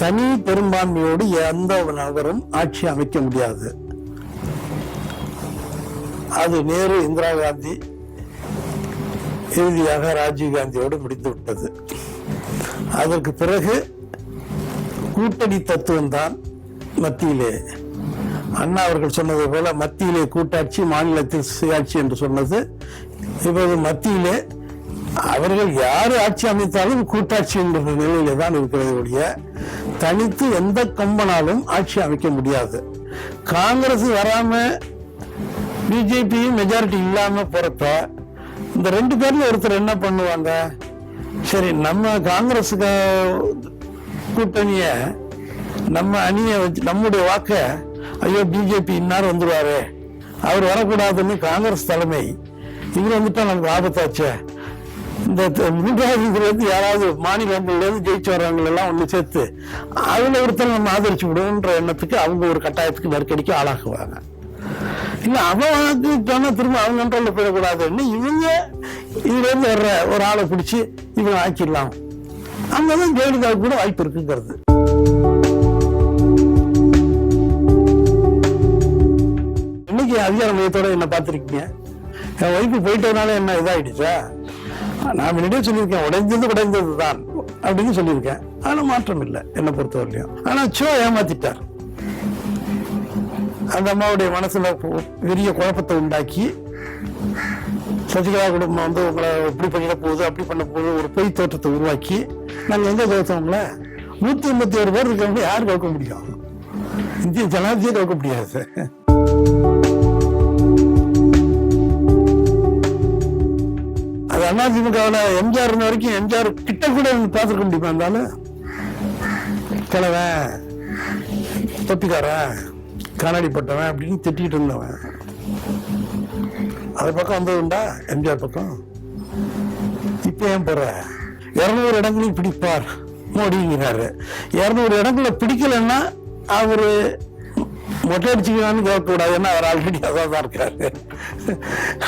தனி பெரும்பான்மையோடு எந்த நபரும் ஆட்சி அமைக்க முடியாது. அது நேரு இந்திரா காந்தி இறுதியாக ராஜீவ் காந்தியோடு முடிந்து விட்டது. அதற்கு பிறகு கூட்டணி தத்துவம் தான் மத்தியிலே. அண்ணா அவர்கள் சொன்னது போல மத்தியிலே கூட்டாட்சி மாநிலத்தில் சுயாட்சி என்று சொன்னது. இப்போது மத்தியிலே அவர்கள் யார் ஆட்சி அமைத்தாலும் கூட்டாட்சி என்ற நிலையிலே தான் இருக்கிறது ஒழிய தனித்து எந்த கம்பனாலும் ஆட்சி அமைக்க முடியாது. காங்கிரஸ் வராம பிஜேபியும் மெஜாரிட்டி இல்லாம போறப்ப இந்த ரெண்டு பேர்ல ஒருத்தர் என்ன பண்ணுவாங்க? சரி நம்ம காங்கிரஸுக்கு கூட்டணிய நம்ம அணியை வச்சு நம்முடைய வாக்க ஐயோ பிஜேபி இன்னார் வந்துருவாரு? அவர் வரக்கூடாதுன்னு காங்கிரஸ் தலைமை. இவர் வந்துட்டா நமக்கு ஆபத்தாச்சே. இந்த மூன்றாவது யாராவது மாநிலங்கள்ல ஜெயிச்சு வர்றவங்களெல்லாம் ஒன்று சேர்த்து அதில் ஒருத்தர் நம்ம ஆதரிச்சு விடுவோன்ற எண்ணத்துக்கு அவங்க ஒரு கட்டாயத்துக்கு நெருக்கடிக்கு ஆளாக்குவாங்க. இல்லை அவனுக்கு தானே திரும்ப அவங்க கண்ட்ரோல்ல போயிடக்கூடாதுன்னு இவங்க இதுலேருந்து வர்ற ஒரு ஆளை பிடிச்சி இவங்க ஆக்கிடலாம். அங்கதான் ஜெயலலிதாவுக்கு கூட வாய்ப்பு இருக்குங்கிறது. இன்னைக்கு அதிகார மையத்தோட என்ன பார்த்துருக்கீங்க. என் ஒய்ஃபு போயிட்டதுனால என்ன இதாயிடுச்சா? நான் முன்னாடியே சொல்லியிருக்கேன் உடைஞ்சது உடைந்தது தான் அப்படின்னு சொல்லியிருக்கேன். ஆனால் மாற்றம் இல்லை என்னை பொறுத்தவரையிலையும் ஆனால் சோ ஏமாத்திட்டார். அந்த அம்மாவுடைய மனசுல பெரிய குழப்பத்தை உண்டாக்கி சசிகலா குடும்பம் வந்து உங்களை இப்படி பண்ணிட போகுது அப்படி பண்ண போகுது ஒரு பொய் தோற்றத்தை உருவாக்கி நாங்கள் எங்க கவுத்தவங்கள நூத்தி எண்பத்தி ஒரு பேர் இருக்கிறவங்க யார் கவுக்க முடியும்? இந்திய ஜனாதிபதியை கவுக்க முடியாது. அதிமுகவில் எம்ஜிஆர் இருந்த வரைக்கும் எம்ஜிஆர் கிட்ட கூட பார்த்துருக்க முடியுமா இருந்தாலும் கிழவன் தொப்பிக்காரன் கண்ணாடி பட்டவன் அப்படின்னு திட்டிகிட்டு இருந்தவன். அது பக்கம் வந்ததுண்டா எம்ஜிஆர் பக்கம். இப்போ ஏன் போற? இரநூறு இடங்களையும் பிடிப்பார் மோடிங்கிறாரு. இரநூறு இடங்களை பிடிக்கலன்னா அவர் மொட்டை அடிச்சுக்கலாம்னு கேட்கக்கூடாதுன்னு அவர் ஆல்ரெடி அதான் தான் இருக்காரு.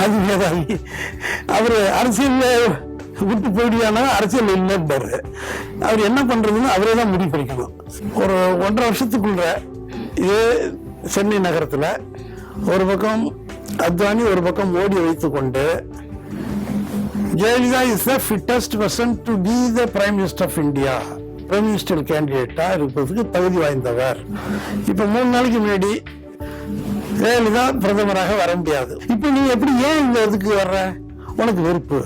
அது மேதாவி அரசியல் அரசியல்ல விட்டு போயிடுவானா? அரசியல் இல்லைன்றாரு அவர் என்ன பண்றதுன்னு அவரே தான் முடிவு பண்ணிக்கணும். ஒரு ஒன்றரை வருஷத்துக்குள்ள இதே சென்னை நகரத்தில் ஒரு பக்கம் அத்வானி ஒரு பக்கம் மோடி வைத்துக்கொண்டு Jayalalithaa is the fittest person to be the prime minister of India prime minister கேண்டிடேட்டா இருப்பதற்கு தகுதி வாய்ந்தவர். இப்ப மூணு நாளைக்கு முன்னாடி ஜெயலலிதா பிரதமராக வர முடியாது. இப்ப நீ எப்படி ஏன் இந்த இதுக்கு வர்ற? உனக்கு வெறுப்பு.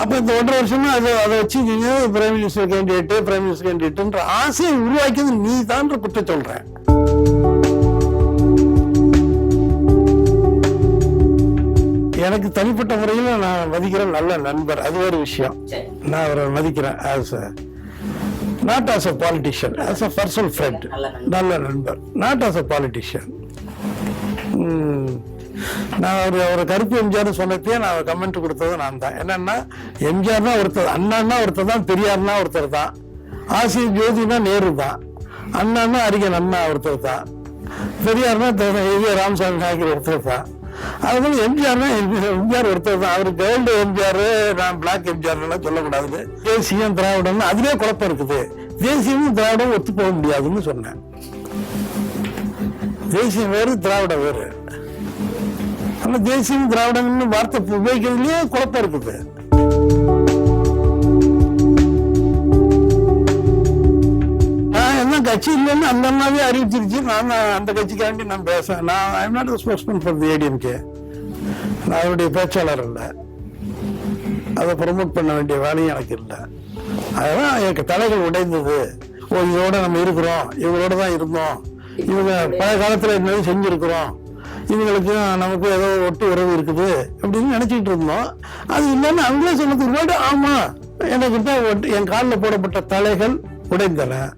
அப்ப இந்த ஒன்றரை வருஷமா அதை அதை வச்சு நீங்க prime minister candidate prime minister கேண்டிடேட்ன்ற ஆசையை உருவாக்கியது நீ தான் குற்றம் சொல்றேன். எனக்கு தனிப்பட்ட முறையில் நான் மதிக்கிற நல்ல நண்பர். அது ஒரு விஷயம். நான் அவரை மதிக்கிறேன் not as a politician as a personal friend நல்ல நண்பர். நாட் ஆஸ் அ பாலிட்டிஷியன் நான் ஒரு ஒரு கருப்பு எம்ஜிஆர் சொன்னப்பே நான் கமெண்ட் கொடுத்தது நான் தான் என்னன்னா எம்ஜிஆர்னா ஒருத்தர் அண்ணான்னா ஒருத்தர் தான் பெரியார்னா ஒருத்தர் தான். ஆசிய ஜோதினா நேரு தான். அண்ணான்னா அறிஞர் அண்ணா ஒருத்தர் தான். பெரியார்னா இது ராமசாமி நாயக்கர் ஒருத்தர் தான். அது எம்ஜிஆர்னா எம்ஜிஆர் ஒருத்தர் தான். அவர் கோல்டு எம்ஜிஆர் நான் பிளாக் எம்ஜிஆர் எல்லாம் சொல்லக்கூடாது. தேசியம் திராவிடம்னு அதுலயே குழப்பம் இருக்குது. தேசியமும் திராவிடம் ஒத்து போக முடியாதுன்னு சொன்னேன். தேசியம் வேறு திராவிடம் வேறு. ஆனா தேசியம் திராவிடம்னு வார்த்தை உபயோகிக்கிறதுலயே குழப்பம் இருக்குது. கட்சி இல்லைன்னு அந்த அம்மாவே அறிவிச்சிருச்சு. நான் அந்த கட்சிக்காண்டி நான் பேசுறேன் நான் I'm not spokesman for the ADMK நான் அவருடைய பேச்சாளர் இல்லை அதை ப்ரொமோட் பண்ண வேண்டிய வேலையும் எனக்கு இல்லை. அதெல்லாம் எனக்கு தலைகள் உடைந்தது. ஓ இதோட நம்ம இருக்கிறோம். இவங்களோட தான் இருந்தோம். இவங்க பழைய காலத்துல என்ன செஞ்சிருக்கிறோம். இவங்களுக்கு நமக்கு ஏதோ ஒட்டு உறவு இருக்குது அப்படின்னு நினைச்சிட்டு இருந்தோம். அது இல்லைன்னு அவங்களே சொன்னதுக்கு முன்னாடி ஆமா எனக்கு தான் ஒட்டு- என் காலில் போடப்பட்ட தலைகள் உடைந்தன.